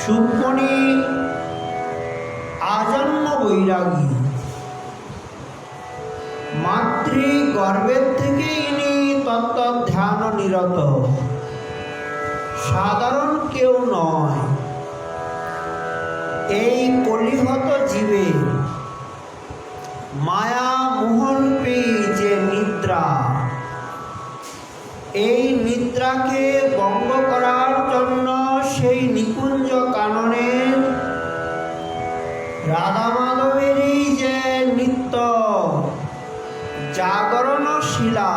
সুকমণি আজন্ম বৈরাগী। মাতৃ গর্ভের থেকে ইনি তত্ত্ব ধ্যান নিরত। সাধারণ কেউ নয়। এই কলিহত জীবে মায়া মোহরূপী যে নিদ্রা। এই নিদ্রাকে জাগরণ শিলা,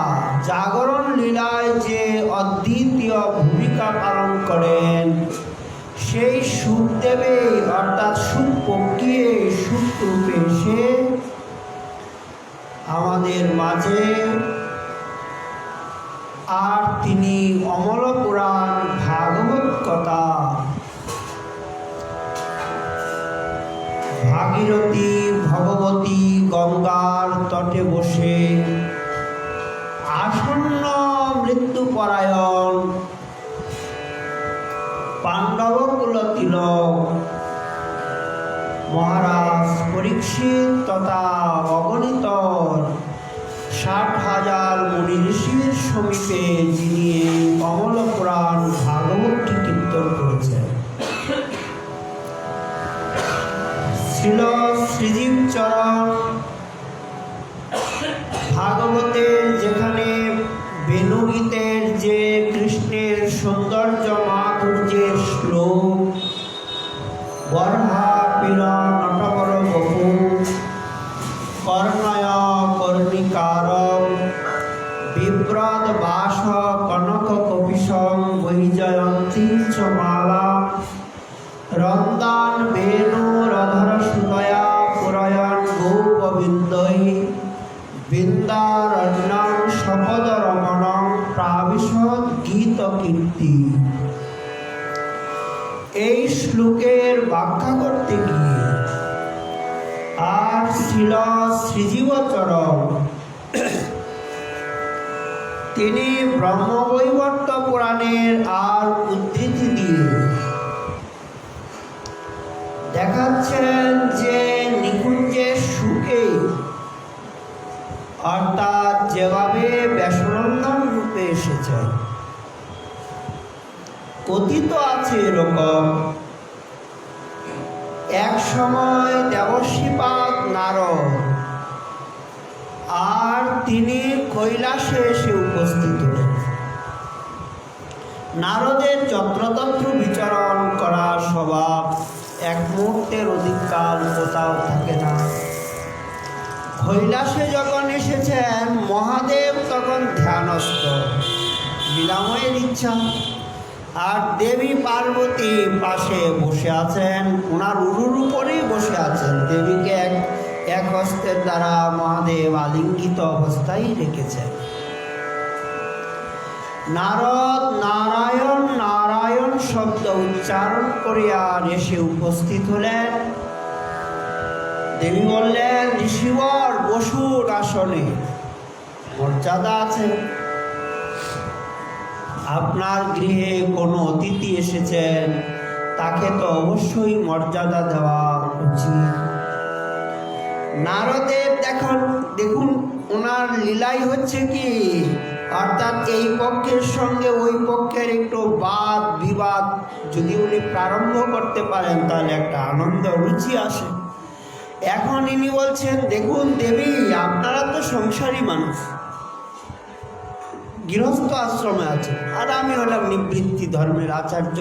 জাগরণ লীলায় যে অদ্বিতীয় ভূমিকা পালন করেন, সেই সুখদেবে, অর্থাৎ সুখ পক্ষিয়ে সুখ রূপে এসে আমাদের মাঝে আর তিনি অমল পুরাণ ভাগবত কথা, ভাগীরথী মৃত্যুপরায়ণ পাণ্ডবকুল তিলক মহারাজ পরীক্ষিত তথা অগণিত ষাট হাজার মুনি ঋষির সমীপে যিনি কমল পুরাণ ভাগবতটি কীর্তন করেছেন। ছিল শ্রীজীব চরণ ভাগবতের এই শ্লোকের ব্যাখ্যা করতে গিয়ে আর ছিল শ্রীজীবচরণ তিনি ব্রহ্মবৈবর্ত পুরাণের আর উদ্ধৃতি দিয়ে দেখাচ্ছেন যে নিকুঞ্জের সুখে, অর্থাৎ যেভাবে ব্যাসনন্দন রূপে এসেছেন কথিত আছে এরকম। এক সময় দেবশ্রীপাদ নারদ আর তিনি কৈলাসে এসে উপস্থিত নারদের যত্রতত্র বিচরণ করা স্বভাব এক মুহূর্তের অধিককাল কোথাও থাকে না। কৈলাসে যখন এসেছেন, মহাদেব তখন ধ্যানস্থ। লীলাময়ের ইচ্ছা। আর দেবী পার্বতী পাশে বসে আছেন। ওনার উরুর উপরেই বসে আছেন। দেবীকে এক এক হস্তের দ্বারা মহাদেব আলিঙ্গিত অবস্থায় রেখেছেন। নারদ, নারায়ণ নারায়ণ শব্দ উচ্চারণ করিয়া এসে উপস্থিত হলেন। দেবী বললেন, ঋষিবর বসুর আসনে। মর্যাদা আছে। আপনার গৃহে কোনো অতিথি এসেছেন? তাকে তো অবশ্যই মর্যাদা দেওয়া উচিত। নারদের দেখুন দেখুন, ওনার লীলাই হচ্ছে কি? অর্থাৎ এই পক্ষের সঙ্গে ওই পক্ষের একটু বাদ, বিবাদ যদি উনি প্রারম্ভ করতে পারেন, তাহলে একটা আনন্দ, রুচি আসে। এখন ইনি বলছেন, দেখুন দেবী, আপনারা তো সংসারী মানুষ। গৃহস্থ আশ্রমে আছে। আর আমি হলাম নিবৃত্তি ধর্মের আচার্য।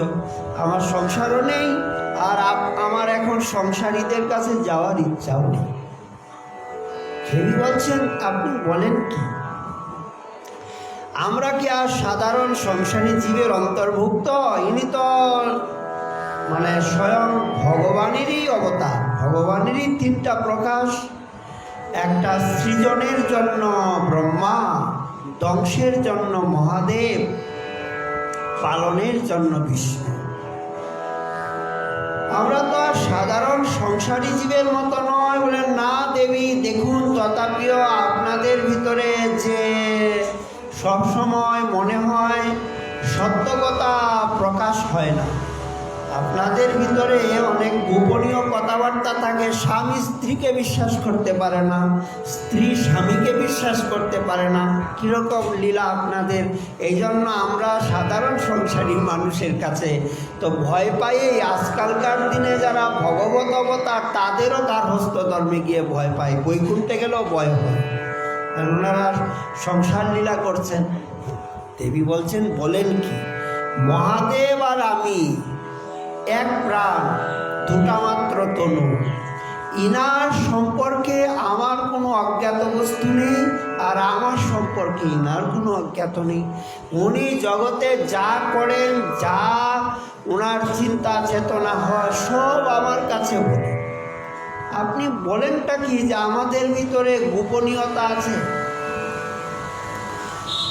আমার সংসারও নেই, আর আমার এখন সংসারীদের কাছে যাওয়ার ইচ্ছাও নেই। দেবী বলছেন, আপনি বলেন কি? আমরা কি আর সাধারণ সংসারী জীবের অন্তর্ভুক্ত? ইনি তো মানে স্বয়ং ভগবানেরই অবতার। ভগবানেরই তিনটা প্রকাশ। একটা সৃজনের জন্য ব্রহ্মা ধ্বংসের জন্য মহাদেব, পালনের জন্য বিষ্ণু। আমরা তো আর সাধারণ সংসারী জীবের মতো নয় বলে, না দেবী, দেখুন তথাপিও আপনাদের ভিতরে যে সবসময় মনে হয় সত্য কথা প্রকাশ হয় না। আপনাদের ভিতরে অনেক গোপনীয় কথাবার্তা থাকে। স্বামী স্ত্রীকে বিশ্বাস করতে পারে না, স্ত্রী স্বামীকে বিশ্বাস করতে পারে না। কীরকম লীলা আপনাদের? এই জন্য আমরা সাধারণ সংসারী মানুষের কাছে তো ভয় পাই। এই আজকালকার দিনে যারা ভগবত অবতার, তাদেরও তার হস্তধর্মে গিয়ে ভয় পায়। বৈকুণ্ঠে গেলেও ভয় হয়। ওনারা সংসার লীলা করছেন। দেবী বলছেন, বলেন কি? মহাদেব আর আমি এক প্রাণ, দুটা মাত্র তনু। ইনার সম্পর্কে আমার কোনো অজ্ঞাত বস্তু নেই, আর আমার সম্পর্কে ইনার কোনো অজ্ঞাত নেই। উনি জগতে যা করেন, যা ওনার চিন্তা চেতনা হয়, সব আমার কাছে বলে আপনি বলেনটা কি যে আমাদের ভিতরে গোপনীয়তা আছে?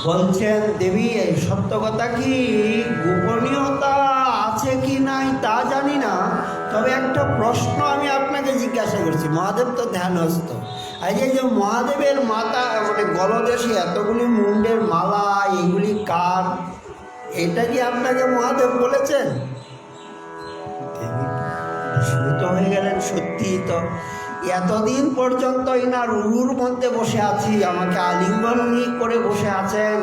বলছেন, দেবী, এই সত্য কথা কি? গোপনীয়তা আছে কি নাই তা জানি না। তবে একটা প্রশ্ন আমি আপনাকে জিজ্ঞাসা করছি। মহাদেব তো ধ্যানস্থ। এই যে মহাদেবের মাতা মানে গলদেশে এতগুলি মুন্ডের মালা এগুলি কার? এটা কি আপনাকে মহাদেব বলেছেন? বিস্মিত হয়ে গেলেন। সত্যি তো এতদিন পর্যন্ত ইনার উরুর মধ্যে বসে আছি, আমাকে আলিঙ্গন করে বসে আছেন।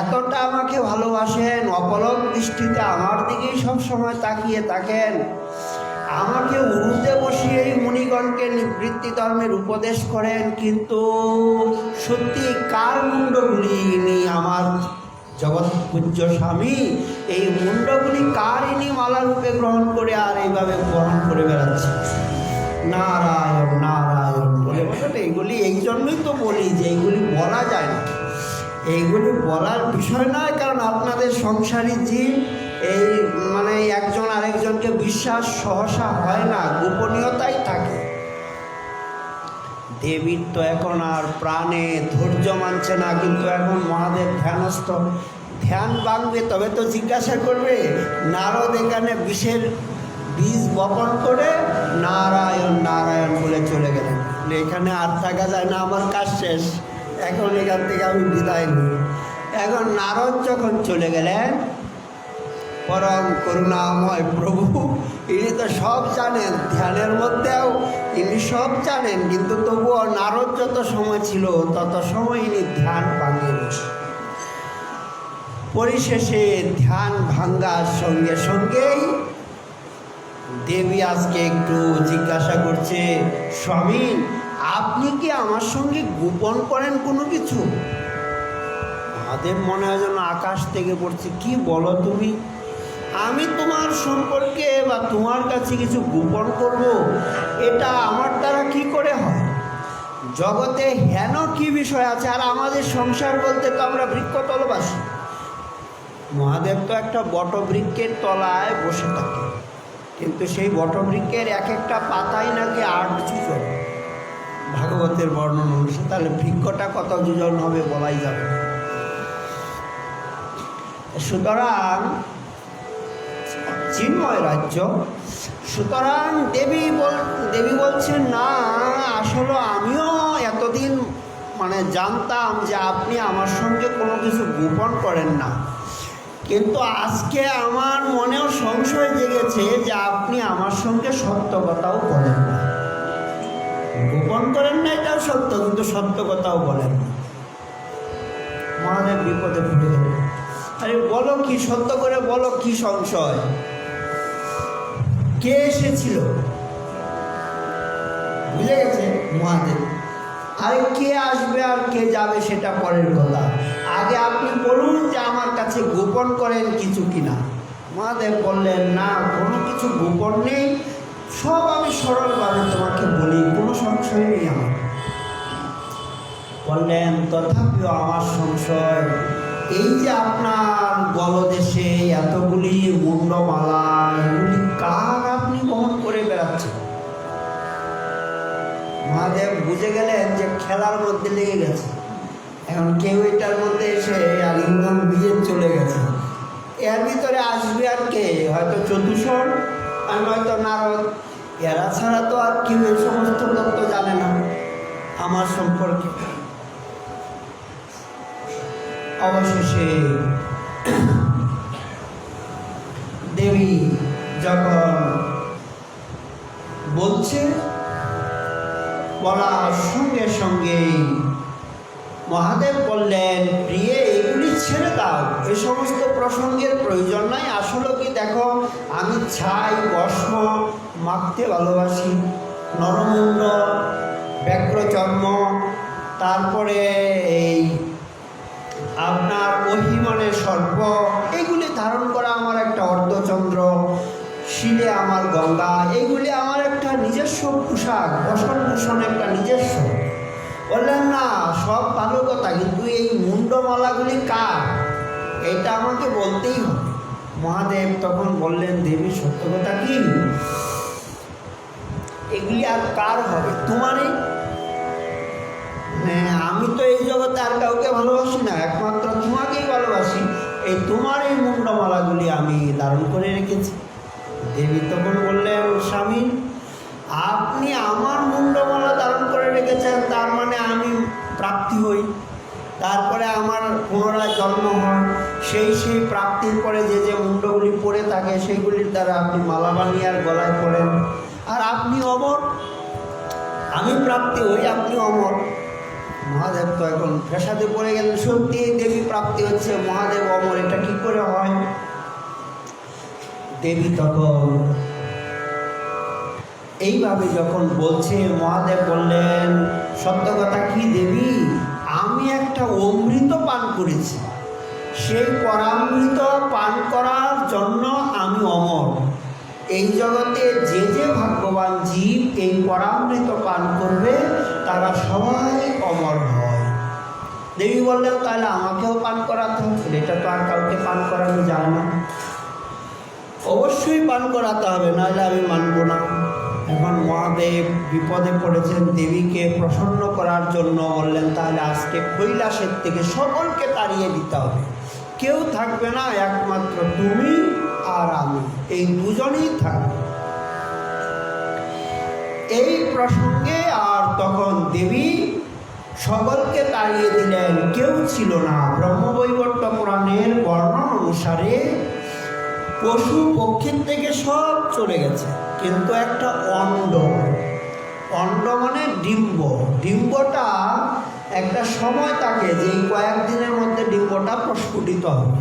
এতটা আমাকে ভালোবাসেন, অপলক দৃষ্টিতে আমার দিকেই সবসময় তাকিয়ে থাকেন। আমাকে উরুতে বসিয়ে এই মুনিগণকে নিবৃত্তি ধর্মের উপদেশ করেন, কিন্তু সত্যি কার মুন্ডগুলি ইনি আমার জগৎ পূজ্য স্বামী? এই মুন্ডগুলি কার ইনি মালা রূপে গ্রহণ করে আর এইভাবে গ্রহণ করে বেড়াচ্ছে নারায়ণ নারায়ণ বলে। বলে এইগুলি এই জন্যই তো বলি যে এইগুলি বলা যায় না। এইগুলি বলার বিষয় নয়, কারণ আপনাদের সংসারী জীব এই মানে একজন আরেকজনকে বিশ্বাস সহসা হয় না, গোপনীয়তাই থাকে। দেবীর তো এখন আর প্রাণে ধৈর্য মানছে না, কিন্তু এখন মহাদেব ধ্যানস্থ। ধ্যান ভাঙবে, তবে তো জিজ্ঞাসা করবে, নারদ এখানে বিষের বীজ বপন করে নারায়ণ নারায়ণ বলে চলে গেলেন। এখানে আর থাকা যায় না, আমার কাজ শেষ। এখন এখান থেকে আমি বিদায় নিই। এখন নারদ যখন চলে গেলেন, পরম করুণাময় প্রভু, ইনি তো সব জানেন, ধ্যানের মধ্যেও ইনি সব জানেন, কিন্তু তবুও নারদ যত সময় ছিল, তত সময় ইনি ধ্যান ভাঙেন। পরিশেষে ধ্যান ভাঙ্গার সঙ্গে সঙ্গেই দেবী আজকে একটু জিজ্ঞাসা করছে, স্বামী, আপনি কি আমার সঙ্গে গোপন করেন কোনো কিছু? মহাদেব মনে হয় যেন আকাশ থেকে পড়ছে, কি বলো তুমি? আমি তোমার সম্পর্কে বা তোমার কাছে কিছু গোপন করব, এটা আমার দ্বারা কি করে হয়? জগতে হেন কি বিষয় আছে, আর আমাদের সংসার বলতে তো আমরা বৃক্ষতলবাসী। মহাদেব তো একটা বটবৃক্ষের তলায় বসে থাকে। কিন্তু সেই বটবৃক্ষের এক একটা পাতাই নাকি আট যোজন ভাগবতের বর্ণন অনুসারে তাহলে বৃক্ষটা কত যোজন হবে বলাই যাবে। সুতরাং চিন্ময় রাজ্য, সুতরাং দেবী বল, দেবী বলছেন, না, আসলে আমিও এতদিন মানে জানতাম যে আপনি আমার সঙ্গে কোনো কিছু গোপন করেন না কিন্তু আজকে আমার মনেও সংশয় জেগেছে যে আপনি আমার সঙ্গে সত্য কথাও বলেন না। গোপন করেন না এটাও সত্য, কিন্তু সত্য কথাও বলেন না। মহাদেব বিপদে পড়ে গেলেন। আরে বলো কি, সত্য করে বলো কি সংশয়? কে এসেছিল? বুঝে গেছে মহাদেব। আরে কে আসবে আর কে যাবে সেটা পরের কথা। আগে আপনি বলুন যে কাছে গোপন করেন কিছু কিনা। মহাদেব বললেন, না, কোনো কিছু গোপন নেই। সব আমি সরলভাবে তোমাকে বলি, কোনো সংশয় নেই আমার। বললেন, তথাপিও আমার সংশয়, এই যে আপনার গলদেশে এতগুলি মুন্ডমালা, এগুলি কার আপনি বহন করে বেড়াচ্ছেন? মহাদেব বুঝে গেলেন যে খেলার মধ্যে লেগে গেছে। এখন কেউ এটার মধ্যে এসে আলিঙ্গন দিয়ে চলে গেছে। এর ভিতরে আসবে আর কে? হয়তো চতুষর আর হয়তো নারদ। এরা ছাড়া তো আর কেউ এই সমস্ত তত্ত্ব জানে না আমার সম্পর্কে। অবশেষে মহাদেব বললেন, প্রিয়ে, এগুলি ছেড়ে দাও। এ সমস্ত প্রসঙ্গের প্রয়োজন নাই। আসলে কি দেখো, আমি ছাই বস্ম মাখতে ভালোবাসি। নরমুণ্ড ব্যগ্রচর্ম, তারপরে এই আপনার অহিমানের সর্প, এগুলি ধারণ করা আমার একটা অর্ধচন্দ্র। শিলে আমার গঙ্গা, এগুলি আমার একটা নিজস্ব পোশাক বসন ভূষণ একটা নিজস্ব। বললেন না, সব ভালো কথা, কিন্তু এই মুন্ডমালাগুলি কার? এটা আমাকে বলতেই হবে। মহাদেব তখন বললেন, দেবী, সত্য কথা কি? এগুলি আর কার হবে? তোমারই? মানে আমি তো এই জগতে আর কাউকে ভালোবাসি না, একমাত্র তোমাকেই ভালোবাসি। এই তোমার এই মুন্ডমালাগুলি আমি ধারণ করে রেখেছি। দেবী তখন বললেন, স্বামী, আপনি আমার মুন্ডমালা ধারণ রেখেছেন, তার মানে আমি প্রাপ্তি হই। তারপরে আমার পুনরায় জন্ম হয়। সেই সেই প্রাপ্তির পরে যে যে মুন্ডগুলি পড়ে থাকে, সেইগুলির দ্বারা আপনি মালা বানিয়ে আর গলায় পড়েন আর আপনি অমর। আমি প্রাপ্তি হই, আপনি অমর। মহাদেব তো এখন ফেসাদে পড়ে গেলেন। সত্যি দেবী প্রাপ্তি হচ্ছে, মহাদেব অমর, এটা কি করে হয়? দেবী তখন এইভাবে যখন বলছে, মহাদেব বললেন, সত্য কথা কি দেবী? আমি একটা অমৃত পান করেছি। সেই পরামৃত পান করার জন্য আমি অমর। এই জগতে যে যে ভাগ্যবান জীব এই পরামৃত পান করবে, তারা সবাই অমর হয়। দেবী বললেন, তাহলে আমাকেও পান করাতে হবে। এটা তো আর কাউকে পান করানো যায় না। অবশ্যই পান করাতে হবে, নাহলে আমি মানব না। এখন মহাদেব বিপদে পড়েছেন, দেবীকে প্রসন্ন করার জন্য বললেন, তাহলে আজকে কৈলাসের থেকে সকলকে তাড়িয়ে দিতে হবে। কেউ থাকবে না, একমাত্র তুমি আর আমি। এই দুজনেই থাকবে। এই প্রসঙ্গে আর তখন দেবী সকলকে তাড়িয়ে দিলেন। কেউ ছিল না। ব্রহ্মবৈবর্ত পুরাণের বর্ণন অনুসারে পশু পক্ষীর থেকে সব চলে গেছে। কিন্তু একটা অণ্ড অণ্ড মানে ডিম্ব। ডিম্বটা একটা সময় থাকে যে কয়েকদিনের মধ্যে ডিম্বটা প্রস্ফুটিত হবে।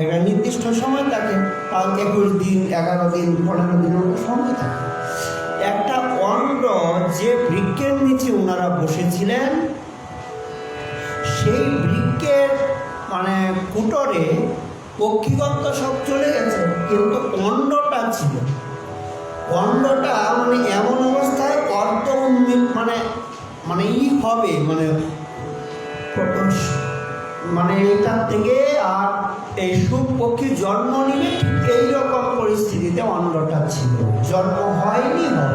একটা নির্দিষ্ট সময় থাকে তাও একুশ দিন, এগারো দিন, পনেরো দিনের মতো সময় থাকে। একটা অণ্ড যে বৃক্ষের নিচে ওনারা বসেছিলেন, সেই বৃক্ষের মানে কুটরে পক্ষীগন্ত সব চলে গেছে, কিন্তু অন্ডটা ছিল। অন্ডটা মানে এমন অবস্থায় উন্মিল মানে মানে ই হবে মানে মানে এটার থেকে আর এই সুখ পক্ষী জন্ম ঠিক এইরকম পরিস্থিতিতে অন্ডটা ছিল। জন্ম হয়নি, হবে।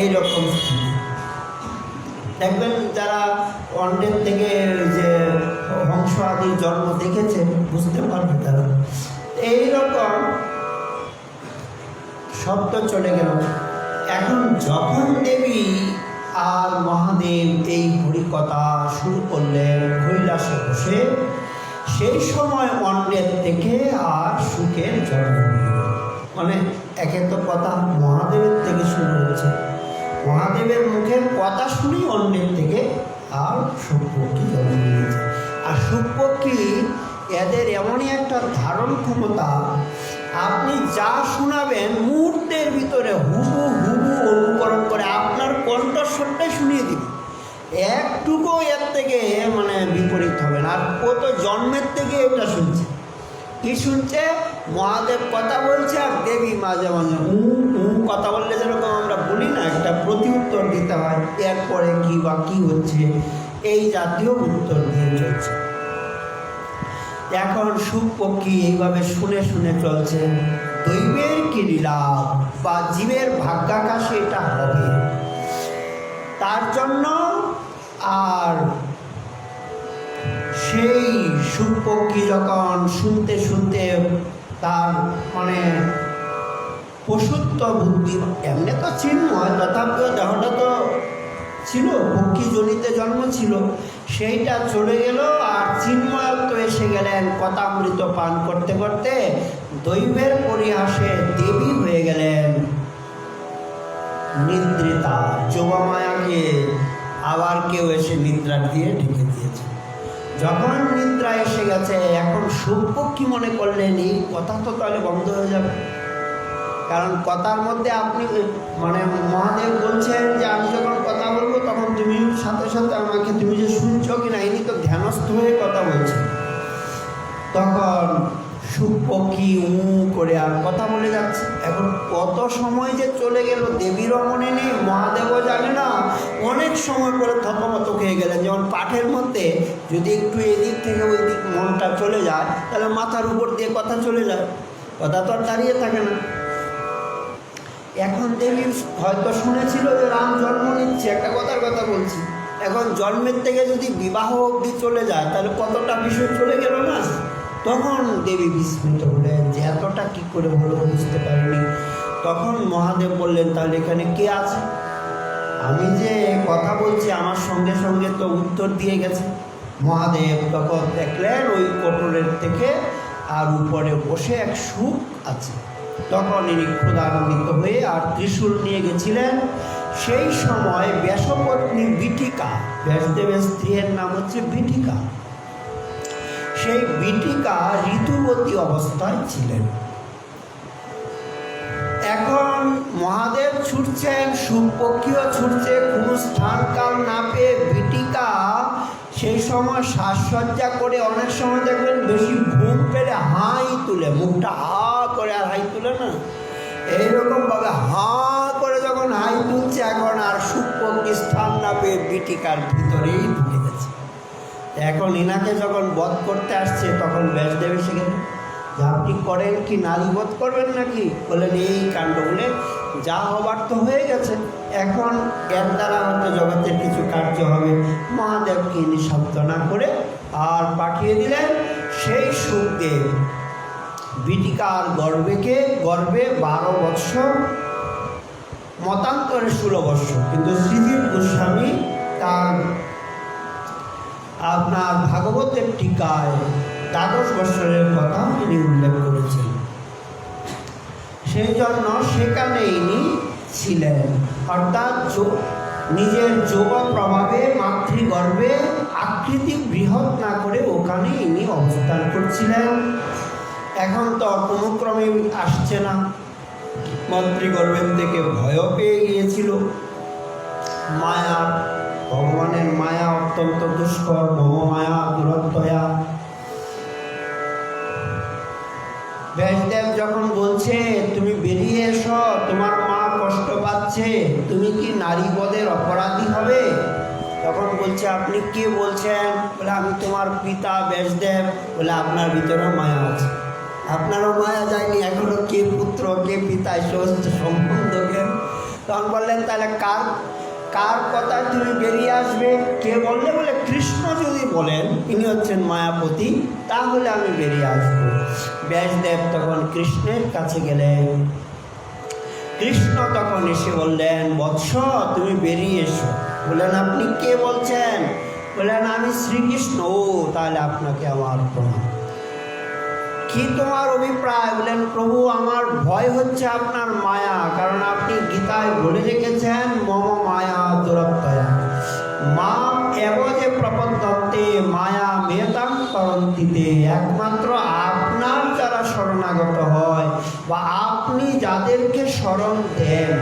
এইরকম দেখবেন যারা অন্ডের থেকে যে হংস আদির জন্ম দেখেছে, বুঝতে পারবে তারা। এইরকম শব্দ চলে গেল। এখন যখন দেবী আর মহাদেব এই হরিকথা শুরু করলেন কৈলাসে বসে, সেই সময় অন্ডের থেকে আর সুখের জন্ম মানে একে তো কথা মহাদেবের থেকে শুরু হচ্ছে। মহাদেবের মুখের কথা শুনি অন্যের থেকে আর সুখপক্ষী জন্ম নিয়েছে আর সুখপক্ষী এদের এমনই একটা ধারণ ক্ষমতা আপনি যা শোনাবেন মুহূর্তের ভিতরে হুবু হুবু অনুকরণ করে আপনার কণ্ঠস্বরটাই শুনিয়ে দিবে। একটুকু এর থেকে মানে বিপরীত হবে না। আর তো জন্মের থেকে এটা শুনছে। কি শুনছে? মহাদেব কথা বলছে আর দেবী মাঝে মাঝে উ উ কথা বললে যেরকম আমরা বলি না, একটা প্রতি উত্তর দিতে হয়, এরপরে কি বা কি হচ্ছে, এই জাতীয় উত্তর দিয়ে চলছে। এখন সুখ পক্ষী এইভাবে শুনে শুনে চলছে। দৈবের কি লীলা বা জীবের ভাগ্যাকাশে এটা হবে? তার জন্য আর সেই সুপক্ষী যখন শুনতে শুনতে তার মানে পশুত্ব বুদ্ধি, এমনি তো চিন্ময় তথাপিও দেহটা তো ছিল পক্ষী জনিতে জন্ম ছিল, সেইটা চলে গেল আর চিন্ময়ত্ব এসে গেলেন কথামৃত পান করতে করতে দৈবের পরিহাসে দেবী হয়ে গেলেন। নিদ্রিতা, যোবা মায়াকে আবার কেউ এসে নিদ্রা দিয়ে ঢেকে দিয়েছে। যখন নিদ্রা এসে গেছে, এখন সভ্য কি মনে করলেন, এই কথা তো তাহলে বন্ধ হয়ে যাবে। কারণ কথার মধ্যে আপনি মানে মহাদেব বলছেন যে, আমি যখন কথা বলব ইনি হয়ে কথা বলছে। তখন সুপক্ষী উ করে আর কথা বলে যাচ্ছে। এখন কত সময় যে চলে গেল দেবীরও মনে নেই, মহাদেবও জানে না। অনেক সময় পরে থতমত খেয়ে গেলেন। যেমন পাঠের মধ্যে যদি একটু এদিক থেকে ওই দিক মনটা চলে যায়, তাহলে মাথার উপর দিয়ে কথা চলে যায়। কথা তো আর দাঁড়িয়ে থাকে না। এখন দেবী হয়তো শুনেছিল যে রাম জন্ম নিচ্ছে। একটা কথার কথা বলছি। এখন জন্মের থেকে যদি বিবাহ অবধি চলে যায়, তাহলে কতটা বিষয় চলে গেল না? তখন দেবী বিস্মিত হলেন যে এতটা কি করে হলো বুঝতে পারিনি। তখন মহাদেব বললেন, তাহলে এখানে কে আছে? আমি যে কথা বলছি, আমার সঙ্গে সঙ্গে তো উত্তর দিয়ে গেছে। মহাদেব তখন দেখলেন ওই কোটরের থেকে আর উপরে বসে এক সুখ আছে। তখন ইনি ক্ষুধান্বিত হয়ে আর ত্রিশূল নিয়ে গেছিলেন। সেই সময় ব্যাসপত্নী বিটিকা ব্যাসদেবের স্ত্রীর নাম হচ্ছে বিটিকা। সেই বিটিকা ঋতুবতী অবস্থায় ছিলেন। এখন মহাদেব ছুটছেন সুপক্ষীও ছুটছে, কোনো স্থান কাল না পেয়ে বিটিকা সেই সময় সাজসজ্জা করে অনেক সময় দেখবেন বেশি ঘুম পেলে হাই তুলে, মুখটা হা করে আর হাই তুলে না। এইরকমভাবে হা করে যখন হাই তুলছে, এখন আর সুপক্ষী স্থান না পেয়ে বিটিকার ভিতরেই ঢুকে গেছে। এখন ইনাকে যখন বধ করতে আসছে, তখন ব্যাসদেব গেল। যে আপনি করেন কি, নারী বধ করবেন নাকি? বলেন এই কাণ্ড বলে যা হবার তো হয়ে গেছে। এখন এর দ্বারা হয়তো জগতের কিছু কার্য হবে। মহাদেবকে ইনি না করে আর পাঠিয়ে দিলেন সেই সুখদেব। বিটিকার গর্বেকে গর্বে বারো বৎসর, মতান্তরে ষোলো বৎসর। কিন্তু শ্রীধীর গোস্বামী তার আপনার ভাগবতের টিকায় দ্বাদশ বৎসরের কথা ইনি উল্লেখ করেছেন। সেই জন্য সেখানে ইনি ছিলেন। অর্থাৎ নিজের যোগ প্রভাবে মাতৃগর্ভে আকৃতি বৃহৎ না করে ওখানে ইনি অবস্থান করছিলেন। এখন তো কোনো ক্রমে আসছে না। মন্ত্রী মাতৃগর্ভের থেকে ভয়ও পেয়ে গিয়েছিল। মায়া, ভগবানের মায়া অত্যন্ত দুষ্কর মম মায়া দুরত্তয়া ব্যাসদেব যখন বলছে, তুমি বেরিয়ে এসো, তোমার মা কষ্ট পাচ্ছে, তুমি কি নারী পদের অপরাধী হবে? তখন বলছে, আপনি কে? বলছেন, বলে আমি তোমার পিতা ব্যাসদেব, বলে আপনার ভিতরে মায়া আছে। আপনারও মায়া যায়নি, এখনও কে পুত্র, কে পিতা সম্বন্ধকে? তখন বললেন, তাহলে কার কার কথা তুমি বেরিয়ে আসবে? কে বললে বলে, কৃষ্ণ যদি বলেন তিনি হচ্ছেন মায়াপতি, তাহলে আমি বেরিয়ে আসব। ব্যাসদেব তখন কৃষ্ণের কাছে গেলেন। কৃষ্ণ তখন এসে বললেন, বৎস, তুমি বেরিয়ে এসো। বললেন, আপনি কে বলছেন? বললেন, আমি শ্রীকৃষ্ণ। ও, তাহলে আপনাকে আমার প্রণাম। কি তোমার অভিপ্রায়? বললেন প্রভু, আমার ভয় হচ্ছে আপনার মায়া, কারণ আপনি গীতায় বলে রেখেছেন, মম মায়া দুরত্তয়া মা এব যে প্রপদ্যন্তে, মায়া মেতাং করন্তিতে একমাত্র আপনার যারা শরণাগত হয়, বা আপনি যাদেরকে স্মরণ দেন,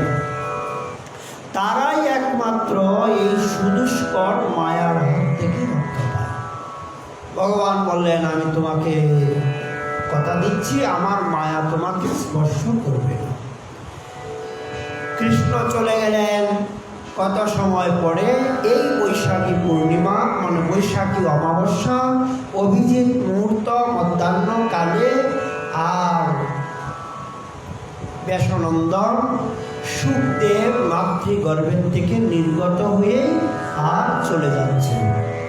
তারাই একমাত্র এই সুদুষ্কর মায়ার হাত থেকে রক্ষা পায়। ভগবান বললেন, আমি তোমাকে কথা দিচ্ছি, আমার মায়া তোমাকে স্পর্শ করবে কৃষ্ণ চলে গেলেন। কত সময় পরে এই বৈশাখী পূর্ণিমা মানে বৈশাখী অমাবস্যা, অভিজিৎ মুহূর্ত মধ্যাহ্ন কালে আর ব্যাসনন্দন সুখদেব মাতৃগর্ভের থেকে নির্গত হয়ে আর চলে যাচ্ছেন।